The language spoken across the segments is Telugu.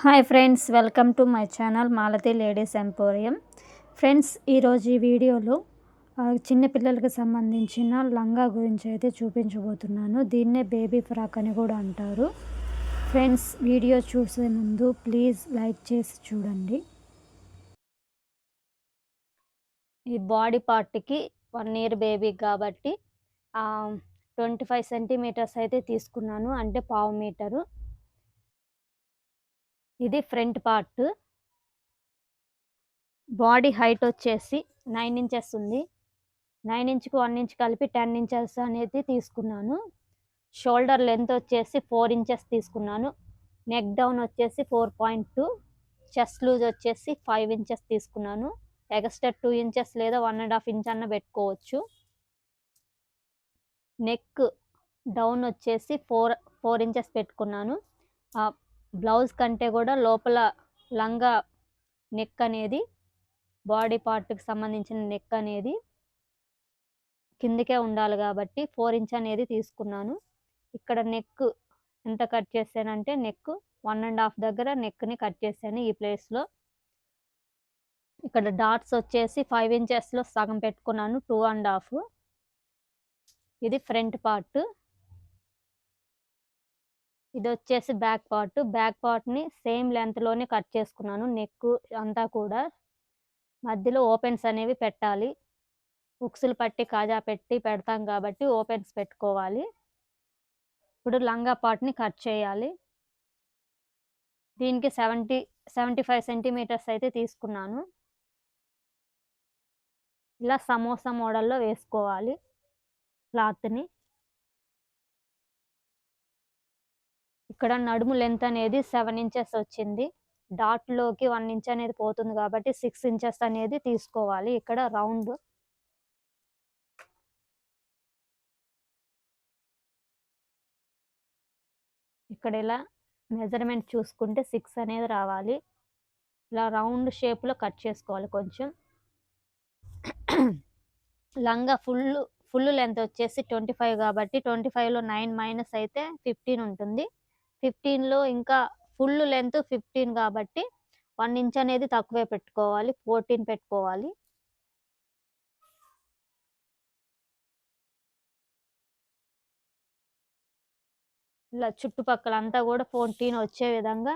Hi friends welcome to my channel Malathi ladies emporium. Friends ఈరోజు ఈ వీడియోలో చిన్నపిల్లలకు సంబంధించిన లంగా గురించి అయితే చూపించబోతున్నాను. దీన్నే బేబీ ఫ్రాక్ అని కూడా అంటారు. ఫ్రెండ్స్ వీడియో చూసే ముందు ప్లీజ్ లైక్ చేసి చూడండి. ఈ బాడీ పార్ట్కి వన్ ఇయర్ బేబీ కాబట్టి ట్వంటీ ఫైవ్ సెంటీమీటర్స్ అయితే తీసుకున్నాను. అంటే పావు మీటరు. ఇది ఫ్రంట్ పార్ట్. బాడీ హైట్ వచ్చేసి నైన్ ఇంచెస్ ఉంది. నైన్ ఇంచ్కి వన్ ఇంచ్ కలిపి టెన్ ఇంచెస్ అనేది తీసుకున్నాను. షోల్డర్ లెంత్ వచ్చేసి ఫోర్ ఇంచెస్ తీసుకున్నాను. నెక్ డౌన్ వచ్చేసి four point two. Chest loose వచ్చేసి ఫైవ్ ఇంచెస్ తీసుకున్నాను. ఎక్స్ట్రా టూ ఇంచెస్ లేదా వన్ అండ్ హాఫ్ ఇంచ్ అన్న పెట్టుకోవచ్చు. నెక్ డౌన్ వచ్చేసి ఫోర్ ఫోర్ ఇంచెస్ పెట్టుకున్నాను. బ్లౌజ్ కంటే కూడా లోపల లంగా నెక్ అనేది బాడీ పార్ట్కి సంబంధించిన నెక్ అనేది కిందికే ఉండాలి కాబట్టి ఫోర్ ఇంచ్ అనేది తీసుకున్నాను. ఇక్కడ నెక్ ఎంత కట్ చేశానంటే నెక్ వన్ అండ్ హాఫ్ దగ్గర నెక్ని కట్ చేశాను ఈ ప్లేస్లో. ఇక్కడ డాట్స్ వచ్చేసి ఫైవ్ ఇంచెస్లో సగం పెట్టుకున్నాను టూ అండ్ హాఫ్. ఇది ఫ్రంట్ పార్ట్. ఇది వచ్చేసి బ్యాక్ పార్ట్. బ్యాక్ పార్ట్ని సేమ్ లెంత్లోనే కట్ చేసుకున్నాను. నెక్ అంతా కూడా. మధ్యలో ఓపెన్స్ అనేవి పెట్టాలి. ఉక్సులు పట్టి కాజా పెట్టి పెడతాం కాబట్టి ఓపెన్స్ పెట్టుకోవాలి. ఇప్పుడు లంగా పార్ట్ని కట్ చేయాలి. దీనికి సెవెంటీ సెవెంటీ ఫైవ్ సెంటీమీటర్స్ అయితే తీసుకున్నాను. ఇలా సమోసా మోడల్లో వేసుకోవాలి క్లాత్ని. ఇక్కడ నడుము లెంత్ అనేది సెవెన్ ఇంచెస్ వచ్చింది. డాట్లోకి వన్ ఇంచ్ అనేది పోతుంది కాబట్టి సిక్స్ ఇంచెస్ అనేది తీసుకోవాలి. ఇక్కడ రౌండ్ ఇక్కడ ఇలా మెజర్మెంట్ చూసుకుంటే సిక్స్ అనేది రావాలి. ఇలా రౌండ్ షేప్లో కట్ చేసుకోవాలి కొంచెం. లంగా ఫుల్ ఫుల్ లెంత్ వచ్చేసి ట్వంటీ ఫైవ్ కాబట్టి ట్వంటీ ఫైవ్లో నైన్ మైనస్ అయితే ఫిఫ్టీన్ ఉంటుంది. ఫిఫ్టీన్లో ఇంకా ఫుల్ లెంత్ ఫిఫ్టీన్ కాబట్టి వన్ ఇంచ్ అనేది తక్కువే పెట్టుకోవాలి ఫోర్టీన్ పెట్టుకోవాలి. ఇలా చుట్టుపక్కల అంతా కూడా ఫోర్టీన్ వచ్చే విధంగా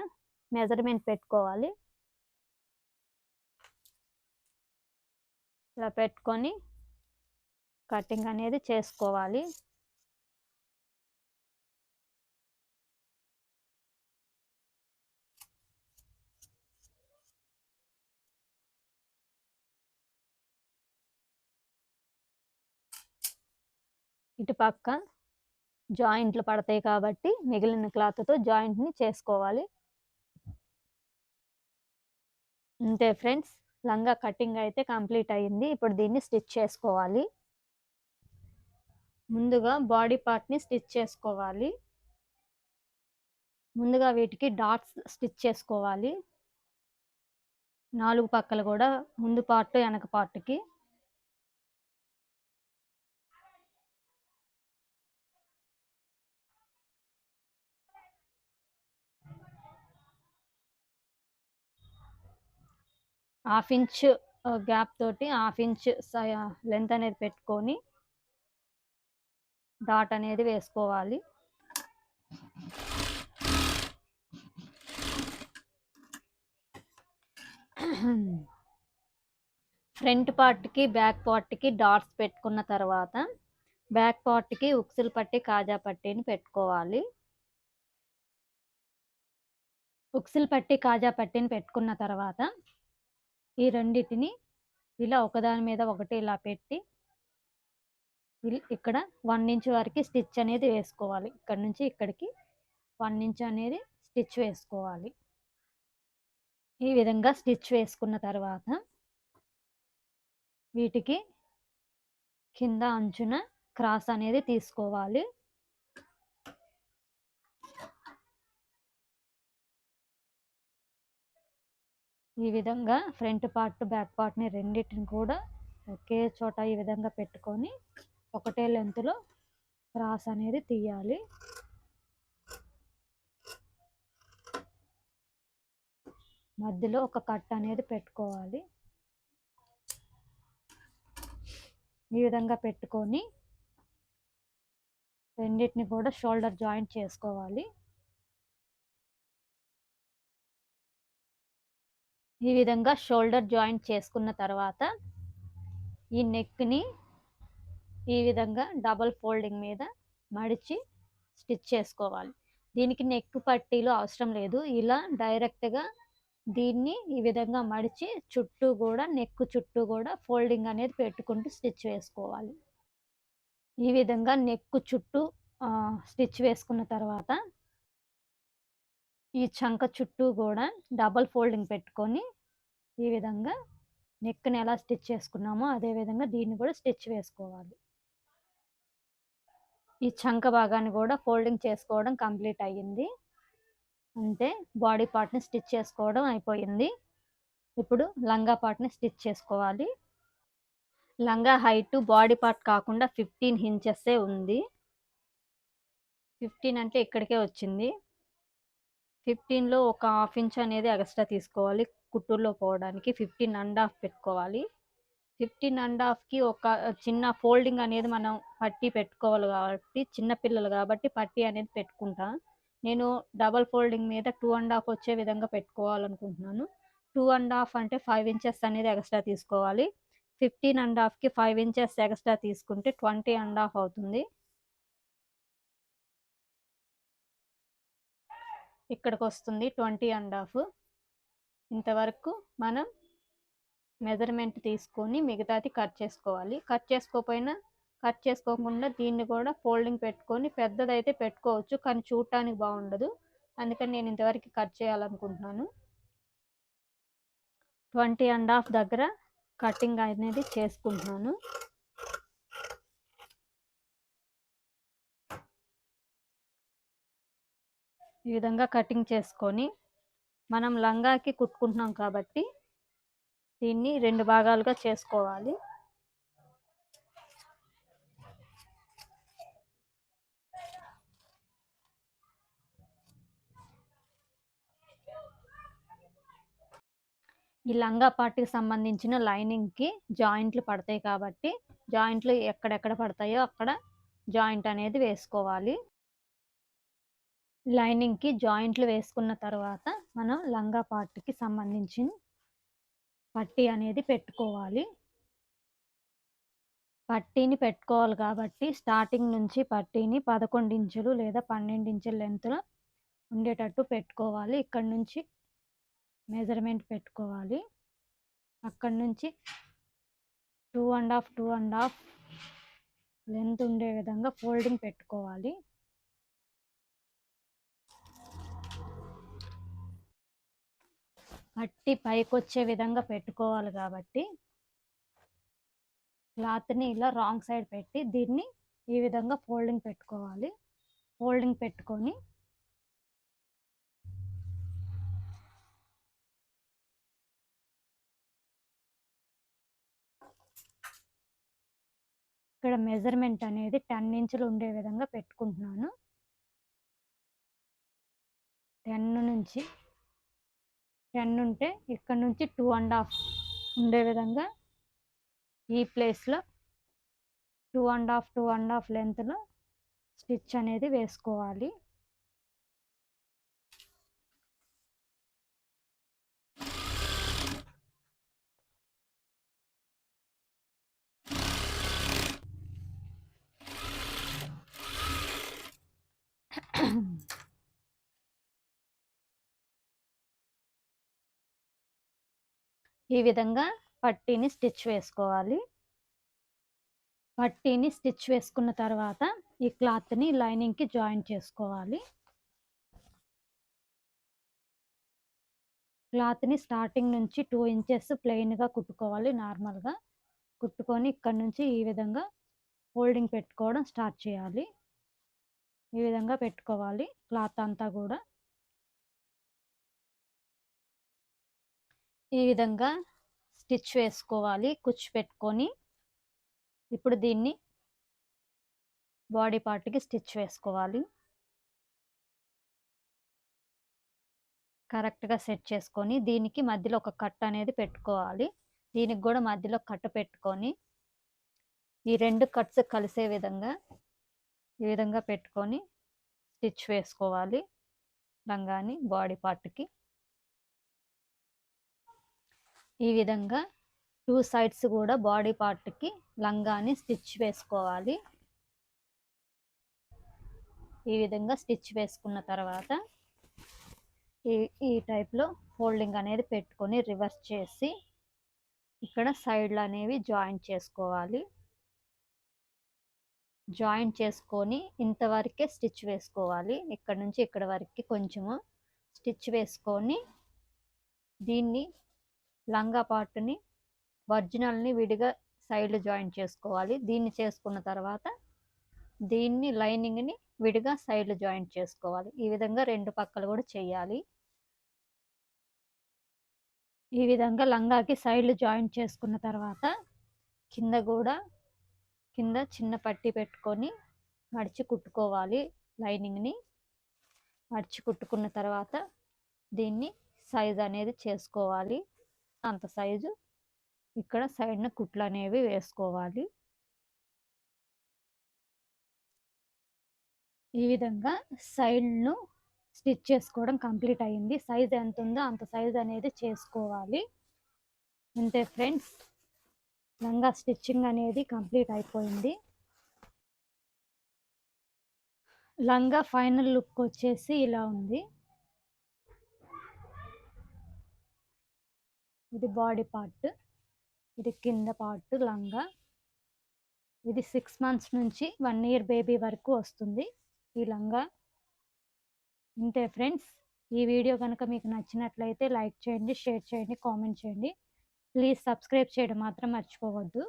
మెజర్మెంట్ పెట్టుకోవాలి. ఇలా పెట్టుకొని కటింగ్ అనేది చేసుకోవాలి. ఇటు పక్క జాయింట్లు పడతాయి కాబట్టి మిగిలిన క్లాత్తో జాయింట్ని చేసుకోవాలి. అంతే ఫ్రెండ్స్ లంగా కటింగ్ అయితే కంప్లీట్ అయ్యింది ఇప్పుడు దీన్ని స్టిచ్ చేసుకోవాలి. ముందుగా బాడీ పార్ట్ని స్టిచ్ చేసుకోవాలి. ముందుగా వీటికి డాట్స్ స్టిచ్ చేసుకోవాలి. నాలుగు పక్కలు కూడా ముందు పార్ట్ వెనక పార్ట్కి. హాఫ్ ఇంచ్ గ్యాప్ తోటి హాఫ్ ఇంచ్ లెంత్ అనేది పెట్టుకొని డాట్ అనేది వేసుకోవాలి. ఫ్రంట్ పార్ట్కి బ్యాక్ పార్ట్కి డాట్స్ పెట్టుకున్న తర్వాత బ్యాక్ పార్ట్కి ఉక్సులు పట్టి కాజా పట్టిని పెట్టుకోవాలి. ఉక్సులు పట్టి కాజా పట్టిని పెట్టుకున్న తర్వాత ఈ రెండిటిని ఇలా ఒకదాని మీద ఒకటి ఇలా పెట్టి ఇక్కడ వన్ ఇంచ్ వరకు స్టిచ్ అనేది వేసుకోవాలి. ఇక్కడ నుంచి ఇక్కడికి వన్ ఇంచ్ అనేది స్టిచ్ వేసుకోవాలి. ఈ విధంగా స్టిచ్ వేసుకున్న తర్వాత వీటికి కింద అంచున క్రాస్ అనేది తీసుకోవాలి. ఈ విధంగా ఫ్రంట్ పార్ట్ బ్యాక్ పార్ట్ని రెండింటిని కూడా ఒకే చోట ఈ విధంగా పెట్టుకొని ఒకటే లెంత్లో క్రాస్ అనేది తీయాలి. మధ్యలో ఒక కట్ అనేది పెట్టుకోవాలి. ఈ విధంగా పెట్టుకొని రెండింటిని కూడా షోల్డర్ జాయింట్ చేసుకోవాలి. ఈ విధంగా షోల్డర్ జాయింట్ చేసుకున్న తర్వాత ఈ నెక్ని ఈ విధంగా డబల్ ఫోల్డింగ్ మీద మడిచి స్టిచ్ చేసుకోవాలి. దీనికి నెక్ పట్టీలు అవసరం లేదు. ఇలా డైరెక్ట్గా దీన్ని ఈ విధంగా మడిచి చుట్టూ కూడా నెక్ చుట్టూ కూడా ఫోల్డింగ్ అనేది పెట్టుకుంటూ స్టిచ్ వేసుకోవాలి. ఈ విధంగా నెక్ చుట్టూ స్టిచ్ వేసుకున్న తర్వాత ఈ చంక చుట్టూ కూడా డబల్ ఫోల్డింగ్ పెట్టుకొని ఈ విధంగా నెక్ని ఎలా స్టిచ్ చేసుకున్నామో అదేవిధంగా దీన్ని కూడా స్టిచ్ వేసుకోవాలి. ఈ చంక భాగాన్ని కూడా ఫోల్డింగ్ చేసుకోవడం కంప్లీట్ అయ్యింది. అంతే బాడీ పార్ట్ని స్టిచ్ చేసుకోవడం అయిపోయింది. ఇప్పుడు లంగా పార్ట్ని స్టిచ్ చేసుకోవాలి. లంగా హైట్ బాడీ పార్ట్ కాకుండా ఫిఫ్టీన్ ఇంచెస్సే ఉంది. ఫిఫ్టీన్ అంటే ఇక్కడికే వచ్చింది. ఫిఫ్టీన్లో ఒక హాఫ్ ఇంచ్ అనేది ఎక్స్ట్రా తీసుకోవాలి. కుట్టూరులో పోవడానికి ఫిఫ్టీన్ అండ్ హాఫ్ పెట్టుకోవాలి. ఫిఫ్టీన్ అండ్ హాఫ్కి ఒక చిన్న ఫోల్డింగ్ అనేది మనం పట్టి పెట్టుకోవాలి కాబట్టి చిన్న పిల్లలు కాబట్టి పట్టి అనేది పెట్టుకుంటా. నేను డబల్ ఫోల్డింగ్ మీద టూ అండ్ హాఫ్ వచ్చే విధంగా పెట్టుకోవాలనుకుంటున్నాను. టూ అండ్ హాఫ్ అంటే ఫైవ్ ఇంచెస్ అనేది ఎక్స్ట్రా తీసుకోవాలి. ఫిఫ్టీన్ అండ్ హాఫ్కి ఫైవ్ ఇంచెస్ ఎక్స్ట్రా తీసుకుంటే ట్వంటీ అండ్ హాఫ్ అవుతుంది. ఇక్కడికి వస్తుంది ట్వంటీ అండ్ హాఫ్. ఇంతవరకు మనం మెజర్మెంట్ తీసుకొని మిగతాది కట్ చేసుకోవాలి. కట్ చేసుకోకపోయినా కట్ చేసుకోకుండా దీన్ని కూడా ఫోల్డింగ్ పెట్టుకొని పెద్దదైతే పెట్టుకోవచ్చు కానీ చూడటానికి బాగుండదు. అందుకని నేను ఇంతవరకు కట్ చేయాలనుకుంటున్నాను. ట్వంటీ అండ్ హాఫ్ దగ్గర కటింగ్ అనేది చేసుకుంటున్నాను. ఈ విధంగా కటింగ్ చేసుకొని మనం లంగాకి కుట్టుకుంటున్నాం కాబట్టి దీన్ని రెండు భాగాలుగా చేసుకోవాలి. ఈ లంగా పార్టీకి సంబంధించిన లైనింగ్కి జాయింట్లు పడతాయి కాబట్టి జాయింట్లు ఎక్కడెక్కడ పడతాయో అక్కడ జాయింట్ అనేది వేసుకోవాలి. లైనింగ్కి జాయింట్లు వేసుకున్న తర్వాత మనం లంగా పార్ట్కి సంబంధించిన పట్టీ అనేది పెట్టుకోవాలి. పట్టీని పెట్టుకోవాలి కాబట్టి స్టార్టింగ్ నుంచి పట్టీని పదకొండు ఇంచులు లేదా పన్నెండు ఇంచుల లెంత్లో ఉండేటట్టు పెట్టుకోవాలి. ఇక్కడ నుంచి మెజర్మెంట్ పెట్టుకోవాలి. అక్కడ నుంచి two and half two and half length ఉండే విధంగా ఫోల్డింగ్ పెట్టుకోవాలి. పట్టి పైకొచ్చే విధంగా పెట్టుకోవాలి కాబట్టి క్లాత్ని ఇలా రాంగ్ సైడ్ పెట్టి దీన్ని ఈ విధంగా ఫోల్డింగ్ పెట్టుకోవాలి. ఫోల్డింగ్ పెట్టుకొని ఇక్కడ మెజర్మెంట్ అనేది టెన్ ఇంచులు ఉండే విధంగా పెట్టుకుంటున్నాను. టెన్ నుంచి టెన్ ఉంటే ఇక్కడ నుంచి టూ అండ్ హాఫ్ ఉండే విధంగా ఈ ప్లేస్లో two and half two and half లెంత్లో స్టిచ్ అనేది వేసుకోవాలి. ఈ విధంగా పట్టీని స్టిచ్ వేసుకోవాలి. పట్టీని స్టిచ్ వేసుకున్న తర్వాత ఈ క్లాత్ని లైనింగ్కి జాయిన్ చేసుకోవాలి. క్లాత్ని స్టార్టింగ్ నుంచి టూ ఇంచెస్ ప్లెయిన్గా కుట్టుకోవాలి నార్మల్గా. కుట్టుకొని ఇక్కడ నుంచి ఈ విధంగా ఫోల్డింగ్ పెట్టుకోవడం స్టార్ట్ చేయాలి. ఈ విధంగా పెట్టుకోవాలి క్లాత్ అంతా కూడా. ఈ విధంగా స్టిచ్ వేసుకోవాలి కుచ్చు పెట్టుకొని ఇప్పుడు దీన్ని బాడీ పార్ట్కి స్టిచ్ వేసుకోవాలి కరెక్ట్‌గా సెట్ చేసుకొని, దీనికి మధ్యలో ఒక కట్ అనేది పెట్టుకోవాలి. దీనికి కూడా మధ్యలో కట్ పెట్టుకొని ఈ రెండు కట్స్ కలిసే విధంగా, ఈ విధంగా పెట్టుకొని స్టిచ్ వేసుకోవాలి. లంగాని బాడీ పార్ట్‌కి. ఈ విధంగా టూ సైడ్స్ కూడా బాడీ పార్ట్‌కి లంగాని స్టిచ్ వేసుకోవాలి. ఈ విధంగా స్టిచ్ వేసుకున్న తర్వాత ఈ ఈ టైప్‌లో ఫోల్డింగ్ అనేది పెట్టుకొని రివర్స్ చేసి ఇక్కడ సైడ్లు అనేవి జాయింట్ చేసుకోవాలి. జాయింట్ చేసుకొని ఇంతవరకే స్టిచ్ వేసుకోవాలి. ఇక్కడ నుంచి ఇక్కడ వరకు కొంచెము స్టిచ్ వేసుకొని దీన్ని లంగా పార్ట్‌ని ఒరిజినల్‌ని విడిగా సైడ్‌లు జాయింట్ చేసుకోవాలి. దీన్ని చేసుకున్న తర్వాత దీన్ని లైనింగ్‌ని విడిగా సైడ్‌లు జాయింట్ చేసుకోవాలి. ఈ విధంగా రెండు పక్కలు కూడా చేయాలి. ఈ విధంగా లంగాకి సైడ్‌లు జాయింట్ చేసుకున్న తర్వాత కింద కూడా కింద చిన్న పట్టీ పెట్టుకొని మడిచి కుట్టుకోవాలి లైనింగ్‌ని. మడిచి కుట్టుకున్న తర్వాత దీన్ని సైజ్ అనేది చేసుకోవాలి. అంత సైజు ఇక్కడ సైడ్‌న కుట్లనేవి వేసుకోవాలి. ఈ విధంగా సైడ్‌ను స్టిచ్ చేసుకోవడం కంప్లీట్ అయింది. సైజ్ ఎంతుందో అంత సైజ్ అనేది చేసుకోవాలి. అంతే ఫ్రెండ్స్. లంగా స్టిచ్చింగ్ అనేది కంప్లీట్ అయిపోయింది. లంగా ఫైనల్ లుక్ వచ్చేసి ఇలా ఉంది. ఇది బాడీ పార్ట్. ఇది కింద పార్ట్ లంగా. ఇది సిక్స్ మంత్స్ నుంచి వన్ ఇయర్ బేబీ వరకు వస్తుంది ఈ లంగా. ఇంతే ఫ్రెండ్స్. ఈ వీడియో కనుక మీకు నచ్చినట్లయితే లైక్ చేయండి, షేర్ చేయండి, కామెంట్ చేయండి. ప్లీజ్ సబ్స్క్రైబ్ చేయడం మాత్రం మర్చిపోవద్దు.